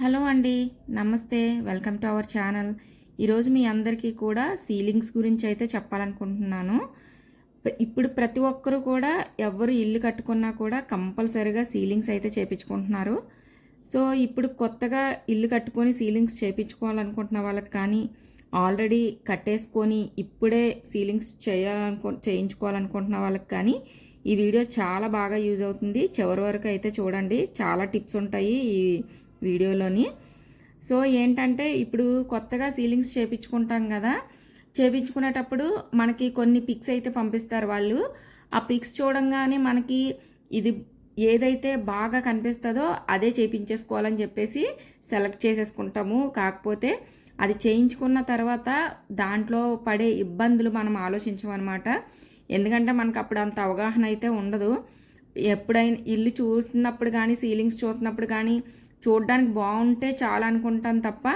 Hello అండి నమస్తే welcome to our channel. ఈరోజు మీ అందరికీ కూడా సీలింగ్స్ గురించి అయితే చెప్పాలనుకుంటున్నాను. ఇప్పుడు ప్రతి ఒక్కరూ కూడా ఎవరు ఇల్లు కట్టుకున్నా కూడా కంపల్సరీగా సీలింగ్స్ అయితే చేపించుకుంటున్నారు. సో ఇప్పుడు కొత్తగా ఇల్లు కట్టుకొని సీలింగ్స్ చేపించుకోవాలనుకుంటున్న వాళ్ళకి కానీ ఆల్రెడీ కట్టేసుకొని ఇప్పుడే సీలింగ్స్ చేయాలనుకో చేయించుకోవాలనుకుంటున్న వాళ్ళకి కానీ ఈ వీడియో చాలా బాగా యూజ్ అవుతుంది. చివరి వరకు అయితే చూడండి. చాలా టిప్స్ ఉంటాయి. ఈ వీడియోలోని. సో ఏంటంటే ఇప్పుడు కొత్తగా సీలింగ్స్ చేపించుకుంటాం కదా చేపించుకునేటప్పుడు మనకి కొన్ని పిక్స్ అయితే పంపిస్తారు వాళ్ళు. ఆ పిక్స్ చూడంగానే మనకి ఇది ఏదైతే బాగా కనిపిస్తుందో అదే చేయించేసుకోవాలని చెప్పేసి సెలెక్ట్ చేసేసుకుంటాము. కాకపోతే అది చేయించుకున్న తర్వాత దాంట్లో పడే ఇబ్బందులు మనం ఆలోచించమన్నమాట ఎందుకంటే మనకు అప్పుడు అంత అవగాహన అయితే ఉండదు. ఎప్పుడైనా ఇల్లు చూసినప్పుడు కానీ సీలింగ్స్ చూసినప్పుడు కానీ చూడడానికి బాగుంటే చాలా అనుకుంటాం తప్ప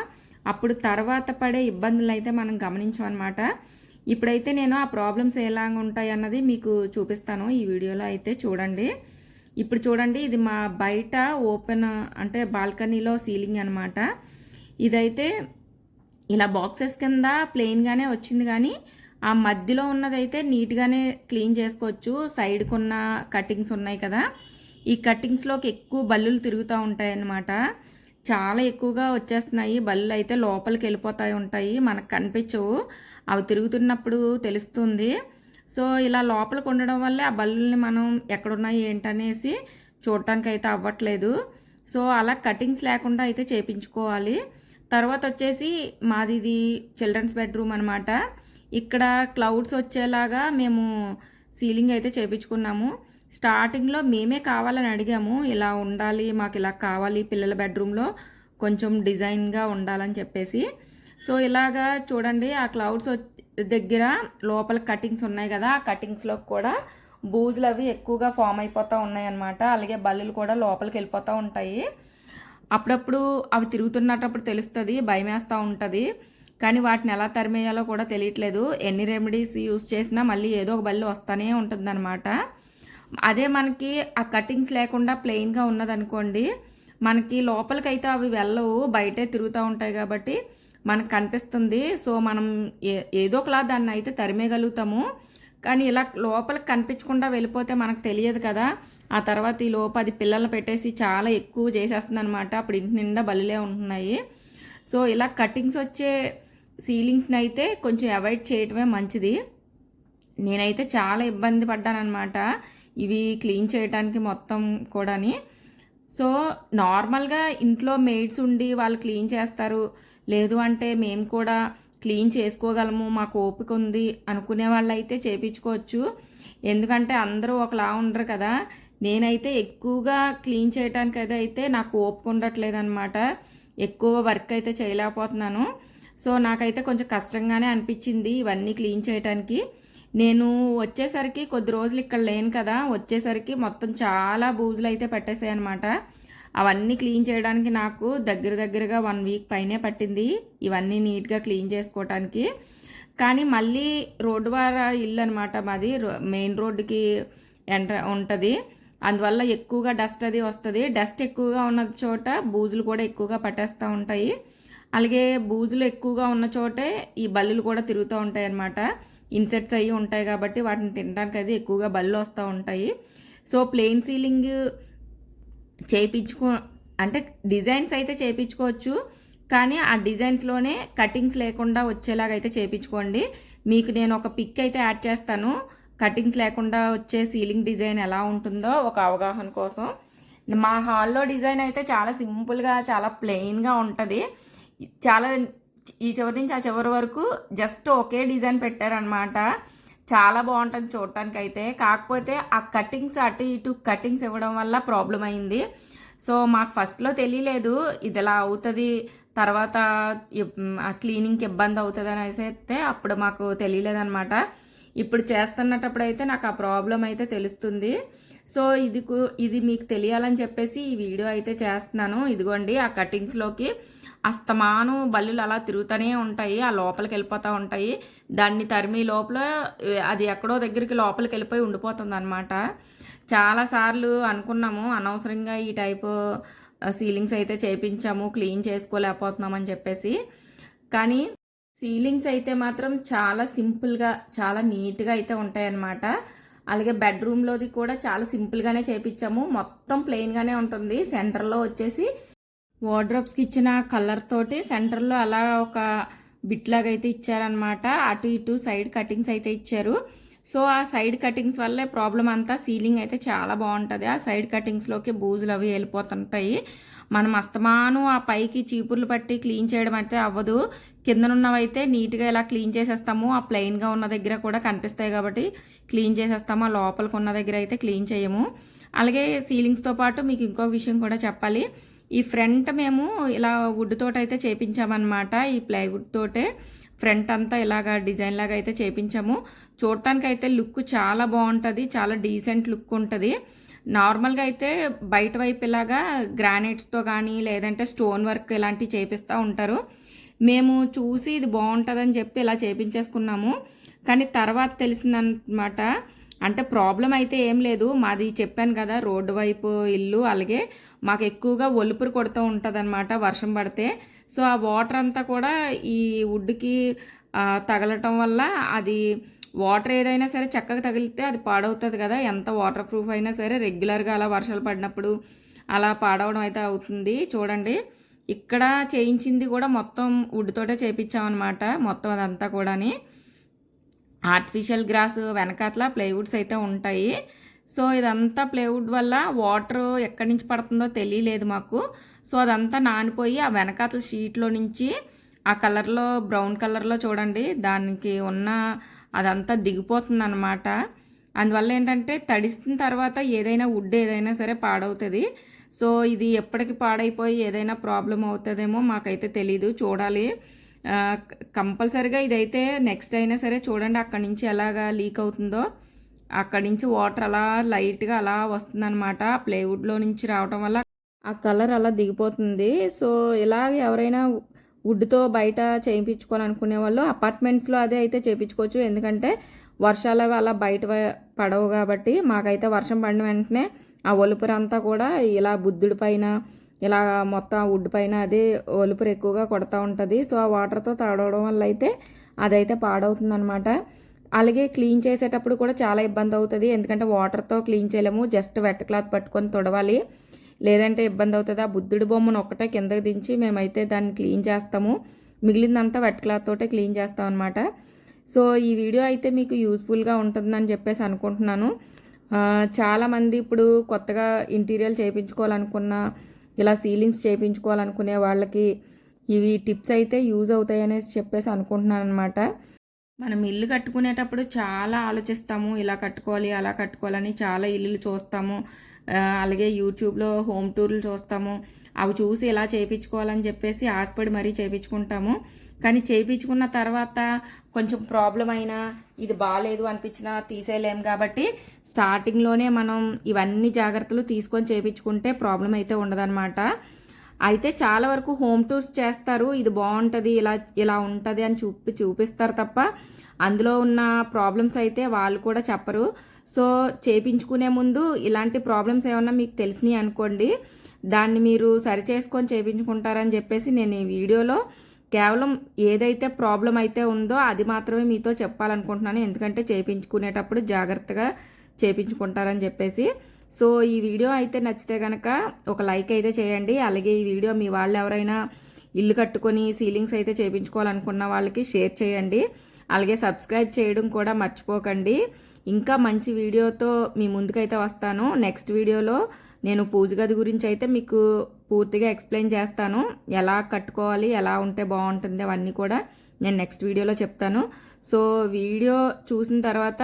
అప్పుడు తర్వాత పడే ఇబ్బందులు అయితే మనం గమనించమన్నమాట. ఇప్పుడైతే నేను ఆ ప్రాబ్లమ్స్ ఎలా ఉంటాయి అన్నది మీకు చూపిస్తాను ఈ వీడియోలో అయితే చూడండి. ఇప్పుడు చూడండి ఇది మా బయట ఓపెన్ అంటే బాల్కనీలో సీలింగ్ అనమాట ఇదైతే ఇలా బాక్సెస్ కింద ప్లెయిన్గానే వచ్చింది కానీ ఆ మధ్యలో ఉన్నదైతే నీట్గానే క్లీన్ చేసుకోవచ్చు. సైడ్కున్న కటింగ్స్ ఉన్నాయి కదా. ఈ కటింగ్స్లోకి ఎక్కువ బల్లులు తిరుగుతూ ఉంటాయన్నమాట. చాలా ఎక్కువగా వచ్చేస్తున్నాయి. బల్లులు అయితే లోపలికి వెళ్ళిపోతాయి ఉంటాయి. మనకు కనిపించవు. అవి తిరుగుతున్నప్పుడు తెలుస్తుంది. సో ఇలా లోపలికి ఉండడం వల్లే ఆ బల్లుల్ని మనం ఎక్కడున్నాయి ఏంటనేసి చూడటానికి అయితే అవ్వట్లేదు. సో అలా కటింగ్స్ లేకుండా అయితే చేపించుకోవాలి. తర్వాత వచ్చేసి మాది ఇది చిల్డ్రన్స్ బెడ్రూమ్ అనమాట ఇక్కడ క్లౌడ్స్ వచ్చేలాగా మేము సీలింగ్ అయితే చేపించుకున్నాము. స్టార్టింగ్లో మేమే కావాలని అడిగాము. ఇలా ఉండాలి మాకు ఇలా కావాలి పిల్లల బెడ్రూమ్లో కొంచెం డిజైన్గా ఉండాలని చెప్పేసి. సో ఇలాగా చూడండి ఆ క్లౌడ్స్ దగ్గర లోపల కటింగ్స్ ఉన్నాయి కదా ఆ కటింగ్స్లో కూడా బూజులు అవి ఎక్కువగా ఫామ్ అయిపోతూ ఉన్నాయన్నమాట. అలాగే బల్లులు కూడా లోపలికి వెళ్ళిపోతూ ఉంటాయి. అప్పుడప్పుడు అవి తిరుగుతున్నప్పుడు తెలుస్తుంది భయం వేస్తూ ఉంటుంది. కానీ వాటిని ఎలా తరిమేయాలో కూడా తెలియట్లేదు. ఎన్ని రెమెడీస్ యూస్ చేసినా మళ్ళీ ఏదో ఒక బల్లి వస్తూనే ఉంటుందన్నమాట. అదే మనకి ఆ కటింగ్స్ లేకుండా ప్లెయిన్గా ఉన్నదనుకోండి మనకి లోపలికైతే అవి వెళ్ళవు బయటే తిరుగుతూ ఉంటాయి కాబట్టి మనకు కనిపిస్తుంది. సో మనం ఏ ఏదో ఒకలా దాన్ని అయితే తరిమేయగలుగుతాము. కానీ ఇలా లోపలికి కనిపించకుండా వెళ్ళిపోతే మనకు తెలియదు కదా. ఆ తర్వాత ఈ లోపు అది పిల్లల్ని పెట్టేసి చాలా ఎక్కువ చేసేస్తుంది అనమాట అప్పుడు ఇంటి నిండా బల్లులే ఉంటున్నాయి. సో ఇలా కటింగ్స్ వచ్చే సీలింగ్స్ని అయితే కొంచెం అవాయిడ్ చేయటమే మంచిది. నేనైతే చాలా ఇబ్బంది పడ్డానమాట ఇవి క్లీన్ చేయడానికి మొత్తం కూడాని. సో నార్మల్గా ఇంట్లో మెయిడ్స్ ఉండి వాళ్ళు క్లీన్ చేస్తారు. లేదు అంటే మేము కూడా క్లీన్ చేసుకోగలము మాకు ఓపిక ఉంది అనుకునే వాళ్ళు అయితే ఎందుకంటే అందరూ ఒకలా ఉండరు కదా. నేనైతే ఎక్కువగా క్లీన్ చేయడానికి అయితే అయితే నాకు ఓపిక ఉండట్లేదు అనమాట ఎక్కువ వర్క్ అయితే చేయలేకపోతున్నాను. సో నాకైతే కొంచెం కష్టంగానే అనిపించింది ఇవన్నీ క్లీన్ చేయడానికి నేను వచ్చేసరికి కొద్ది రోజులు ఇక్కడ లేను కదా వచ్చేసరికి మొత్తం చాలా బూజులు అయితే పెట్టేసాయి అనమాట అవన్నీ క్లీన్ చేయడానికి నాకు దగ్గర దగ్గరగా వన్ వీక్ పైనే పట్టింది ఇవన్నీ నీట్గా క్లీన్ చేసుకోవటానికి. కానీ మళ్ళీ రోడ్డు వార ఇల్లు అనమాట మాది మెయిన్ రోడ్డుకి ఎంటర్ ఉంటుంది. అందువల్ల ఎక్కువగా డస్ట్ అది వస్తుంది. డస్ట్ ఎక్కువగా ఉన్న చోట బూజులు కూడా ఎక్కువగా పట్టేస్తూ ఉంటాయి. అలాగే బూజులు ఎక్కువగా ఉన్న చోటే ఈ బల్లులు కూడా తిరుగుతూ ఉంటాయి అన్నమాట ఇన్సెట్స్ అయ్యి ఉంటాయి కాబట్టి వాటిని తినడానికి అది ఎక్కువగా బళ్ళు వస్తూ ఉంటాయి. సో ప్లెయిన్ సీలింగ్ చేయించుకో అంటే డిజైన్స్ అయితే చేయించుకోవచ్చు కానీ ఆ డిజైన్స్లోనే కటింగ్స్ లేకుండా వచ్చేలాగా అయితే చేయించుకోండి మీకు నేను ఒక పిక్ అయితే యాడ్ చేస్తాను. కటింగ్స్ లేకుండా వచ్చే సీలింగ్ డిజైన్ ఎలా ఉంటుందో ఒక అవగాహన కోసం. మా హాల్లో డిజైన్ అయితే చాలా సింపుల్గా చాలా ప్లెయిన్గా ఉంటుంది. చాలా ఈ చివరి నుంచి ఆ చివరి వరకు జస్ట్ ఒకే డిజైన్ పెట్టారనమాట చాలా బాగుంటుంది చూడటానికి అయితే కాకపోతే ఆ కటింగ్స్ అటు ఇటు కటింగ్స్ ఇవ్వడం వల్ల ప్రాబ్లం అయింది. సో మాకు ఫస్ట్లో తెలియలేదు ఇది ఇలా అవుతుంది తర్వాత క్లీనింగ్కి ఇబ్బంది అవుతుంది అనేసి అయితే అప్పుడు మాకు తెలియలేదనమాట ఇప్పుడు చేస్తున్నటప్పుడు అయితే నాకు ఆ ప్రాబ్లం అయితే తెలుస్తుంది. సో ఇది ఇది మీకు తెలియాలని చెప్పేసి ఈ వీడియో అయితే చేస్తున్నాను. ఇదిగోండి ఆ కటింగ్స్లోకి అస్తమాను బల్లులు అలా తిరుగుతూనే ఉంటాయి ఆ లోపలికి వెళ్ళిపోతూ ఉంటాయి. దాన్ని తరిమి లోపల అది ఎక్కడో దగ్గరికి లోపలికి వెళ్ళిపోయి ఉండిపోతుంది అనమాట చాలాసార్లు అనుకున్నాము అనవసరంగా ఈ టైపు సీలింగ్స్ అయితే చేయించాము క్లీన్ చేసుకోలేకపోతున్నామని చెప్పేసి. కానీ సీలింగ్స్ అయితే మాత్రం చాలా సింపుల్గా చాలా నీట్గా అయితే ఉంటాయన్నమాట. అలాగే బెడ్రూమ్లోది కూడా చాలా సింపుల్గానే చేయించాము మొత్తం ప్లెయిన్గానే ఉంటుంది. సెంటర్లో వచ్చేసి వార్డ్రోబ్స్కి ఇచ్చిన కలర్ తోటి సెంటర్లో అలా ఒక బిట్ లాగా అయితే ఇచ్చారనమాట అటు ఇటు సైడ్ కటింగ్స్ అయితే ఇచ్చారు. సో ఆ సైడ్ కటింగ్స్ వల్లే ప్రాబ్లం అంతా సీలింగ్ అయితే చాలా బాగుంటుంది. ఆ సైడ్ కటింగ్స్లోకి బూజులు అవి వెళ్ళిపోతుంటాయి. మనం అస్తమాను ఆ పైకి చీపుర్లు పట్టి క్లీన్ చేయడం అయితే అవ్వదు. కిందనున్నవైతే నీట్గా ఇలా క్లీన్ చేసేస్తాము. ఆ ప్లెయిన్గా ఉన్న దగ్గర కూడా కనిపిస్తాయి కాబట్టి క్లీన్ చేసేస్తాము. ఆ లోపలికి ఉన్న దగ్గర అయితే క్లీన్ చేయము. అలాగే సీలింగ్స్తో పాటు మీకు ఇంకొక విషయం కూడా చెప్పాలి. ఈ ఫ్రంట్ మేము ఇలా వుడ్ తోట అయితే చేపించామన్నమాట. ఈ ప్లైవుడ్ తోటే ఫ్రంట్ అంతా ఇలాగా డిజైన్ లాగా అయితే చేపించాము. చూడటానికి అయితే లుక్ చాలా బాగుంటుంది చాలా డీసెంట్ లుక్ ఉంటుంది. నార్మల్గా అయితే బయట వైపు ఇలాగా గ్రానైట్స్తో కానీ లేదంటే స్టోన్ వర్క్ ఇలాంటివి చేపిస్తూ ఉంటారు. మేము చూసి ఇది బాగుంటుందని చెప్పి ఇలా చేపించేసుకున్నాము. కానీ తర్వాత తెలిసిందనమాట అంటే ప్రాబ్లం అయితే ఏం లేదు. మాది చెప్పాను కదా రోడ్డు వైపు ఇల్లు అలాగే మాకు ఎక్కువగా ఒలుపురు కొడుతూ ఉంటుంది వర్షం పడితే. సో ఆ వాటర్ అంతా కూడా ఈ వుడ్కి తగలటం వల్ల అది వాటర్ ఏదైనా సరే చక్కగా తగిలితే అది పాడవుతుంది కదా. ఎంత వాటర్ ప్రూఫ్ అయినా సరే రెగ్యులర్గా అలా వర్షాలు పడినప్పుడు అలా పాడవడం అయితే అవుతుంది. చూడండి ఇక్కడ చేయించింది కూడా మొత్తం వుడ్తోటే చేయించామన్నమాట మొత్తం అదంతా కూడాని. ఆర్టిఫిషియల్ గ్రాస్ వెనకాతల ప్లేవుడ్స్ అయితే ఉంటాయి. సో ఇదంతా ప్లేవుడ్ వల్ల వాటర్ ఎక్కడి నుంచి పడుతుందో తెలియలేదు మాకు. సో అదంతా నానిపోయి ఆ వెనకాతల షీట్లో నుంచి ఆ కలర్లో బ్రౌన్ కలర్లో చూడండి దానికి ఉన్న అదంతా దిగిపోతుంది అనమాట అందువల్ల ఏంటంటే తడిసిన తర్వాత ఏదైనా వుడ్ ఏదైనా సరే పాడవుతుంది. సో ఇది ఎప్పటికి పాడైపోయి ఏదైనా ప్రాబ్లం అవుతుందేమో మాకైతే తెలీదు చూడాలి. కంపల్సరిగా ఇదైతే నెక్స్ట్ అయినా సరే చూడండి అక్కడి నుంచి ఎలాగా లీక్ అవుతుందో. అక్కడి నుంచి వాటర్ అలా లైట్గా అలా వస్తుందన్నమాట. ప్లేవుడ్లో నుంచి రావటం వల్ల ఆ కలర్ అలా దిగిపోతుంది. సో ఇలాగ ఎవరైనా వుడ్తో బయట చేయించుకోవాలనుకునే వాళ్ళు అపార్ట్మెంట్స్లో అదే అయితే చేయించుకోవచ్చు. ఎందుకంటే వర్షాలు అవి అలా బయట పడవు కాబట్టి మాకైతే వర్షం పడిన వెంటనే ఆ ఒలుపురంతా కూడా ఇలా బుద్ధుడి పైన ఇలా మొత్తం వుడ్ పైన అదే ఒలుపురు ఎక్కువగా కొడతా ఉంటుంది. సో ఆ వాటర్తో తాడవడం వల్ల అయితే అదైతే పాడవుతుంది అనమాట అలాగే క్లీన్ చేసేటప్పుడు కూడా చాలా ఇబ్బంది అవుతుంది. ఎందుకంటే వాటర్తో క్లీన్ చేయలేము. జస్ట్ వెట్ క్లాత్ పట్టుకొని తొడవాలి. లేదంటే ఇబ్బంది అవుతుంది. ఆ బుద్ధుడి బొమ్మను ఒక్కటే కిందకి దించి మేమైతే దాన్ని క్లీన్ చేస్తాము. మిగిలిందంతా వెట్ క్లాత్ తోటే క్లీన్ చేస్తాం అనమాట సో ఈ వీడియో అయితే మీకు యూస్ఫుల్గా ఉంటుందని చెప్పేసి అనుకుంటున్నాను. చాలామంది ఇప్పుడు కొత్తగా ఇంటీరియర్ చేయించుకోవాలనుకున్న ఇలా సీలింగ్స్ చేయించుకోవాలనుకునే వాళ్ళకి ఇవి టిప్స్ అయితే యూజ్ అవుతాయి అనేసి చెప్పేసి అనుకుంటున్నాను అనమాట మనం ఇల్లు కట్టుకునేటప్పుడు చాలా ఆలోచిస్తాము ఇలా కట్టుకోవాలి అలా కట్టుకోవాలని చాలా ఇల్లులు చూస్తాము. అలాగే యూట్యూబ్లో హోమ్ టూర్లు చూస్తాము. అవి చూసి ఇలా చేయించుకోవాలని చెప్పేసి ఆశపడి మరీ చేయించుకుంటాము కానీ చేయించుకున్న తర్వాత కొంచెం ప్రాబ్లం అయినా ఇది బాగాలేదు అనిపించినా తీసేయలేం కాబట్టి స్టార్టింగ్లోనే మనం ఇవన్నీ జాగ్రత్తలు తీసుకొని చేయించుకుంటే ప్రాబ్లం అయితే ఉండదన్నమాట. అయితే చాలా వరకు హోమ్ టూర్స్ చేస్తారు. ఇది బాగుంటుంది ఇలా ఇలా ఉంటుంది అని చూపి చూపిస్తారు తప్ప అందులో ఉన్న ప్రాబ్లమ్స్ అయితే వాళ్ళు కూడా చెప్పరు. సో చేపించుకునే ముందు ఇలాంటి ప్రాబ్లమ్స్ ఏమన్నా మీకు తెలిసినాయి అనుకోండి దాన్ని మీరు సరి చేసుకొని చేయించుకుంటారని చెప్పేసి నేను ఈ వీడియోలో కేవలం ఏదైతే ప్రాబ్లం అయితే ఉందో అది మాత్రమే మీతో చెప్పాలనుకుంటున్నాను. ఎందుకంటే చేయించుకునేటప్పుడు జాగ్రత్తగా చేయించుకుంటారని చెప్పేసి సో ఈ వీడియో అయితే నచ్చితే కనుక ఒక లైక్ అయితే చేయండి. అలాగే ఈ వీడియో మీ వాళ్ళు ఎవరైనా ఇల్లు కట్టుకొని సీలింగ్స్ అయితే చేయించుకోవాలనుకున్న వాళ్ళకి షేర్ చేయండి. అలాగే సబ్స్క్రైబ్ చేయడం కూడా మర్చిపోకండి. ఇంకా మంచి వీడియోతో మీ ముందుకైతే వస్తాను. నెక్స్ట్ వీడియోలో నేను పూజ గది గురించి అయితే మీకు పూర్తిగా ఎక్స్ప్లెయిన్ చేస్తాను. ఎలా కట్టుకోవాలి ఎలా ఉంటే బాగుంటుంది అవన్నీ కూడా నేను నెక్స్ట్ వీడియోలో చెప్తాను. సో వీడియో చూసిన తర్వాత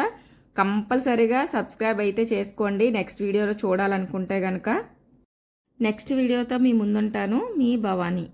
కంపల్సరీగా సబ్స్క్రైబ్ అయితే చేసుకోండి. నెక్స్ట్ వీడియోలో చూడాలనుకుంటే కనుక నెక్స్ట్ వీడియోతో మీ ముందుంటాను. మీ భవానీ.